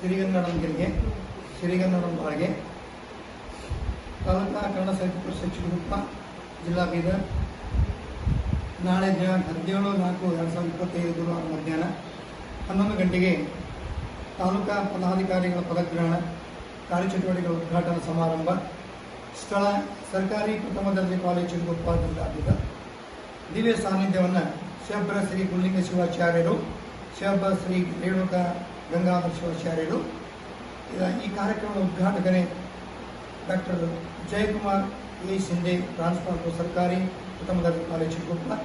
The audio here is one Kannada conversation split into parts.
ಸಿರಿಗನ್ನಡಂ ಗೆಲ್ಗೆ ಸಿರಿಗನ್ನಡಂ ಬಾಳ್ಗೆ ತಾಲೂಕಾ ಕನ್ನಡ ಸಾಹಿತ್ಯ ಪರಿಷತ್ ಚಿತ್ರದುರ್ಗ ಜಿಲ್ಲಾ ಬೀದರ್, ನಾಳೆ ದಿನಾಂಕ ಹದಿನೇಳು ನಾಲ್ಕು ಎರಡು ಸಾವಿರದ ಇಪ್ಪತ್ತೈದು ಗುರುವಾರ ಮಧ್ಯಾಹ್ನ ಹನ್ನೊಂದು ಗಂಟೆಗೆ ತಾಲೂಕಾ ಪದಾಧಿಕಾರಿಗಳ ಪದಗ್ರಹಣ, ಕಾರ್ಯಚಟುವಟಿಕೆಗಳ ಉದ್ಘಾಟನಾ ಸಮಾರಂಭ, ಸ್ಥಳ ಸರ್ಕಾರಿ ಪ್ರಥಮ ದರ್ಜೆ ಕಾಲೇಜು ಚಿತ್ರದುರ್ಗ ಜಿಲ್ಲಾ ದಿವ್ಯ ಸಾನ್ನಿಧ್ಯವನ್ನು ಶಿವಬ್ಬರ ಶ್ರೀ ಗುಳ್ಳಿಂಗ ಶಿವಾಚಾರ್ಯರು ಶಿವಬ್ಬ ಶ್ರೀ ರೇಣುಕಾ ಗಂಗಾಧರ ಶಿವಾಚಾರ್ಯರು ಈ ಕಾರ್ಯಕ್ರಮದ ಉದ್ಘಾಟಕನೇ doctor Jayakumar A Sindhe transformer ಸರ್ಕಾರಿ ಪ್ರಥಮ ದರ್ಜೆ ಕಾಲೇಜ್ ಚಿತ್ರದುರ್ಗ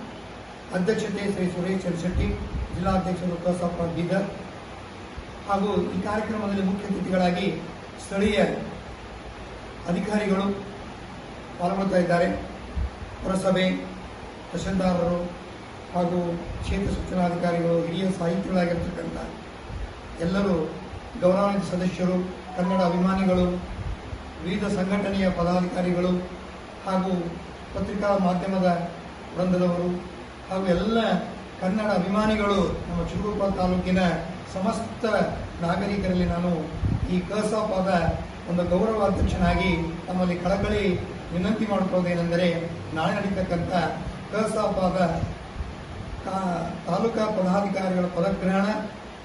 ಅಧ್ಯಕ್ಷತೆ ಶ್ರೀ ಸುರೇಶ್ ಶೆಟ್ಟಿ ಜಿಲ್ಲಾಧ್ಯಕ್ಷರು ಪ್ರಸಾಪ ಬೀದರ್. ಹಾಗೂ ಈ ಕಾರ್ಯಕ್ರಮದಲ್ಲಿ ಮುಖ್ಯ ಅತಿಥಿಗಳಾಗಿ ಸ್ಥಳೀಯ ಅಧಿಕಾರಿಗಳು ಪಾಲ್ಗೊಳ್ತಾ ಇದ್ದಾರೆ. ಪುರಸಭೆ ತಹಶೀಲ್ದಾರರು ಹಾಗೂ ಕ್ಷೇತ್ರ ಶಿಕ್ಷಣಾಧಿಕಾರಿಗಳು ಹಿರಿಯ ಸಾಹಿತಿಗಳಾಗಿರ್ತಕ್ಕಂಥ ಎಲ್ಲರೂ ಗೌರವಾನ್ವಿತ ಸದಸ್ಯರು, ಕನ್ನಡ ಅಭಿಮಾನಿಗಳು, ವಿವಿಧ ಸಂಘಟನೆಯ ಪದಾಧಿಕಾರಿಗಳು ಹಾಗೂ ಪತ್ರಿಕಾ ಮಾಧ್ಯಮದ ವೃಂದದವರು ಹಾಗೂ ಎಲ್ಲ ಕನ್ನಡ ಅಭಿಮಾನಿಗಳು ನಮ್ಮ ಚಿಗುರುಪ ತಾಲೂಕಿನ ಸಮಸ್ತ ನಾಗರಿಕರಲ್ಲಿ ನಾನು ಈ ಕಸಾಪದ ಒಂದು ಗೌರವ ಅಧ್ಯಕ್ಷನಾಗಿ ತಮ್ಮಲ್ಲಿ ಕಳಕಳಿ ವಿನಂತಿ ಮಾಡಿಕೊಳ್ಳೋದೇನೆಂದರೆ ನಾಳೆ ನಡೀತಕ್ಕಂಥ ಕಸಾಪದ ತಾಲೂಕಾ ಪದಾಧಿಕಾರಿಗಳ ಪದಗ್ರಹಣ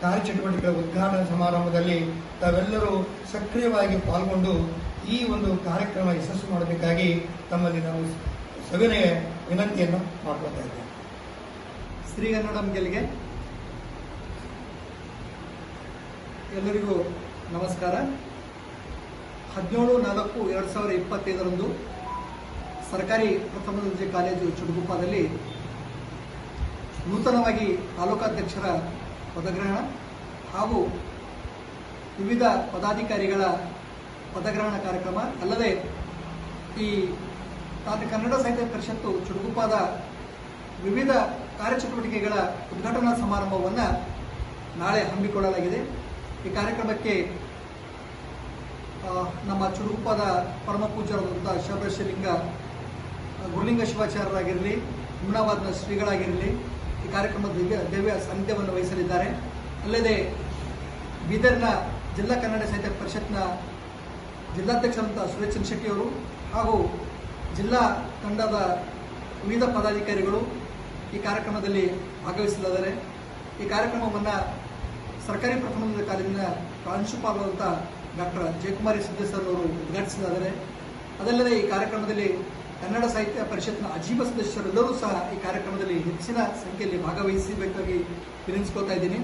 ಕಾರ್ಯಚಟುವಟಿಕೆಗಳ ಉದ್ಘಾಟನಾ ಸಮಾರಂಭದಲ್ಲಿ ತಾವೆಲ್ಲರೂ ಸಕ್ರಿಯವಾಗಿ ಪಾಲ್ಗೊಂಡು ಈ ಒಂದು ಕಾರ್ಯಕ್ರಮ ಯಶಸ್ಸು ಮಾಡಬೇಕಾಗಿ ತಮ್ಮಲ್ಲಿ ನಾವು ಸವಿನಯ ವಿನಂತಿಯನ್ನು ಮಾಡ್ಕೊಳ್ತಾ ಇದ್ದೇವೆ. ಶ್ರೀಗನ್ನಡಂ ಗೆಲ್ಗೆ ಎಲ್ಲರಿಗೂ ನಮಸ್ಕಾರ. ಹದಿನೇಳು, ನಾಲ್ಕು, ಎರಡು ಸಾವಿರದ ಇಪ್ಪತ್ತೈದರಂದು ಸರ್ಕಾರಿ ಪ್ರಥಮ ದರ್ಜೆ ಕಾಲೇಜು ಚುಡುಗುಪ್ಪದಲ್ಲಿ ನೂತನವಾಗಿ ತಾಲೂಕಾಧ್ಯಕ್ಷರ ಪದಗ್ರಹಣ ಹಾಗೂ ವಿವಿಧ ಪದಾಧಿಕಾರಿಗಳ ಪದಗ್ರಹಣ ಕಾರ್ಯಕ್ರಮ. ಅಲ್ಲದೆ ಈ ಕನ್ನಡ ಸಾಹಿತ್ಯ ಪರಿಷತ್ತು ಚುಡುಗುಪ್ಪಾದ ವಿವಿಧ ಕಾರ್ಯಚಟುವಟಿಕೆಗಳ ಉದ್ಘಾಟನಾ ಸಮಾರಂಭವನ್ನು ನಾಳೆ ಹಮ್ಮಿಕೊಳ್ಳಲಾಗಿದೆ. ಈ ಕಾರ್ಯಕ್ರಮಕ್ಕೆ ನಮ್ಮ ಚುಡುಗುಪ್ಪಾದ ಪರಮ ಪೂಜ್ಯರಾದಂಥ ಶಬರಶಲಿಂಗ, ಗುರುಲಿಂಗ ಶಿವಾಚಾರ್ಯರಾಗಿರಲಿ ಹುಮ್ನಾಬಾದ್ನ ಶ್ರೀಗಳಾಗಿರಲಿ ಈ ಕಾರ್ಯಕ್ರಮದ ದಿವ್ಯ ಸಾನ್ನಿಧ್ಯವನ್ನು ವಹಿಸಲಿದ್ದಾರೆ. ಅಲ್ಲದೆ ಬೀದರ್ನ ಜಿಲ್ಲಾ ಕನ್ನಡ ಸಾಹಿತ್ಯ ಪರಿಷತ್ನ ಜಿಲ್ಲಾಧ್ಯಕ್ಷರಂತ ಸುರೇಶ್ ಚಂದ್ರ ಶೆಟ್ಟಿಯವರು ಹಾಗೂ ಜಿಲ್ಲಾ ತಂಡದ ವಿವಿಧ ಪದಾಧಿಕಾರಿಗಳು ಈ ಕಾರ್ಯಕ್ರಮದಲ್ಲಿ ಭಾಗವಹಿಸಲಿದ್ದಾರೆ. ಈ ಕಾರ್ಯಕ್ರಮವನ್ನು ಸರ್ಕಾರಿ ಪ್ರಥಮ ಕಾಲೇಜಿನ ಪ್ರಾಂಶುಪಾಲರಾದಂಥ ಡಾಕ್ಟರ್ ಜಯಕುಮಾರಿ ಸಿದ್ದೇಶ್ವರ್ ಅವರು ಉದ್ಘಾಟಿಸಿದ್ದಾರೆ ಅದಲ್ಲದೆ ಈ ಕಾರ್ಯಕ್ರಮದಲ್ಲಿ ಕನ್ನಡ ಸಾಹಿತ್ಯ ಪರಿಷತ್ನ ಅಜೀವ ಸದಸ್ಯರೆಲ್ಲರೂ ಸಹ ಈ ಕಾರ್ಯಕ್ರಮದಲ್ಲಿ ಹೆಚ್ಚಿನ ಸಂಖ್ಯೆಯಲ್ಲಿ ಭಾಗವಹಿಸಬೇಕಾಗಿ ವಿನಂತಿಸ್ಕೋತಾ ಇದ್ದೀನಿ.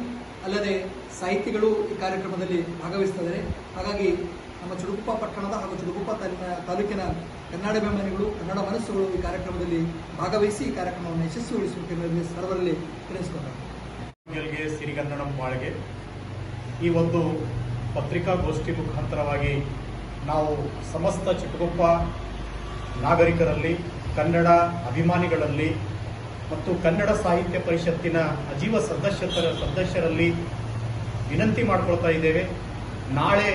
ಅಲ್ಲದೆ ಸಾಹಿತಿಗಳು ಈ ಕಾರ್ಯಕ್ರಮದಲ್ಲಿ ಭಾಗವಹಿಸ್ತಿದ್ದಾರೆ ಹಾಗಾಗಿ ನಮ್ಮ ಚುಡುಗುಪ್ಪ ಪಟ್ಟಣದ ಹಾಗೂ ಚುಡುಗುಪ್ಪ ತಾಲೂಕಿನ ಕನ್ನಡ ಅಭಿಮಾನಿಗಳು, ಕನ್ನಡ ಮನಸ್ಸುಗಳು ಈ ಕಾರ್ಯಕ್ರಮದಲ್ಲಿ ಭಾಗವಹಿಸಿ ಈ ಕಾರ್ಯಕ್ರಮವನ್ನು ಯಶಸ್ವಿಗೊಳಿಸಬೇಕೆಂಬುದರಲ್ಲಿ ಸರ್ವರಲ್ಲಿ ಗೆಲ್ಗೆ ಸಿರಿಗನ್ನಡಂ ಬಾಳ್ಗೆ ಈ ಒಂದು ಪತ್ರಿಕಾಗೋಷ್ಠಿ ಮುಖಾಂತರವಾಗಿ ನಾವು ಸಮಸ್ತ ಚಿಕ್ಕಗೊಪ್ಪ ನಾಗರಿಕರಲ್ಲಿ, ಕನ್ನಡ ಅಭಿಮಾನಿಗಳಲ್ಲಿ ಮತ್ತು ಕನ್ನಡ ಸಾಹಿತ್ಯ ಪರಿಷತ್ತಿನ ಅಜೀವ ಸದಸ್ಯತರ ಸದಸ್ಯರಲ್ಲಿ ವಿನಂತಿ ಮಾಡಿಕೊಳ್ತಾ ಇದ್ದೇವೆ. ನಾಳೆ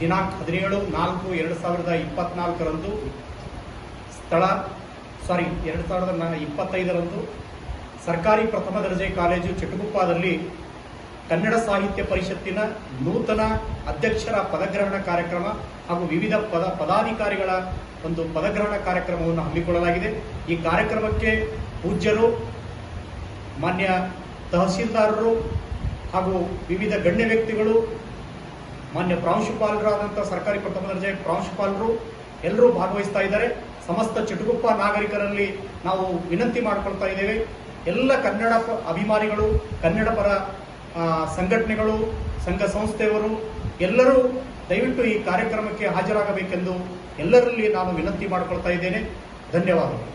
ದಿನಾಂಕ ಹದಿನೇಳು, ನಾಲ್ಕು, ಎರಡು ಸಾವಿರದ ಇಪ್ಪತ್ನಾಲ್ಕರಂದು ಸ್ಥಳ ಸಾರಿ ಎರಡು ಸಾವಿರದ ಇಪ್ಪತ್ತೈದರಂದು ಸರ್ಕಾರಿ ಪ್ರಥಮ ದರ್ಜೆ ಕಾಲೇಜು ಚಿಟಗುಪ್ಪದಲ್ಲಿ ಕನ್ನಡ ಸಾಹಿತ್ಯ ಪರಿಷತ್ತಿನ ನೂತನ ಅಧ್ಯಕ್ಷರ ಪದಗ್ರಹಣ ಕಾರ್ಯಕ್ರಮ ಹಾಗೂ ವಿವಿಧ ಪದ ಪದಾಧಿಕಾರಿಗಳ ಒಂದು ಪದಗ್ರಹಣ ಕಾರ್ಯಕ್ರಮವನ್ನು ಹಮ್ಮಿಕೊಳ್ಳಲಾಗಿದೆ. ಈ ಕಾರ್ಯಕ್ರಮಕ್ಕೆ ಪೂಜ್ಯರು, ಮಾನ್ಯ ತಹಸೀಲ್ದಾರರು ಹಾಗೂ ವಿವಿಧ ಗಣ್ಯ ವ್ಯಕ್ತಿಗಳು, ಮಾನ್ಯ ಪ್ರಾಂಶುಪಾಲರಾದಂಥ ಸರ್ಕಾರಿ ಪ್ರಥಮ ದರ್ಜೆ ಪ್ರಾಂಶುಪಾಲರು ಎಲ್ಲರೂ ಭಾಗವಹಿಸ್ತಾ ಇದ್ದಾರೆ. ಸಮಸ್ತ ಚಟುಗುಪ್ಪ ನಾಗರಿಕರಲ್ಲಿ ನಾವು ವಿನಂತಿ ಮಾಡಿಕೊಳ್ತಾ ಇದ್ದೇವೆ. ಎಲ್ಲ ಕನ್ನಡ ಅಭಿಮಾನಿಗಳು ಕನ್ನಡ ಪರ ಸಂಘಟನೆಗಳು ಸಂಘ ಸಂಸ್ಥೆಯವರು ಎಲ್ಲರೂ ದಯವಿಟ್ಟು ಈ ಕಾರ್ಯಕ್ರಮಕ್ಕೆ ಹಾಜರಾಗಬೇಕೆಂದು ಎಲ್ಲರಲ್ಲಿ ನಾನು ವಿನಂತಿ ಮಾಡಿಕೊಳ್ತಾ ಇದ್ದೇನೆ. ಧನ್ಯವಾದಗಳು.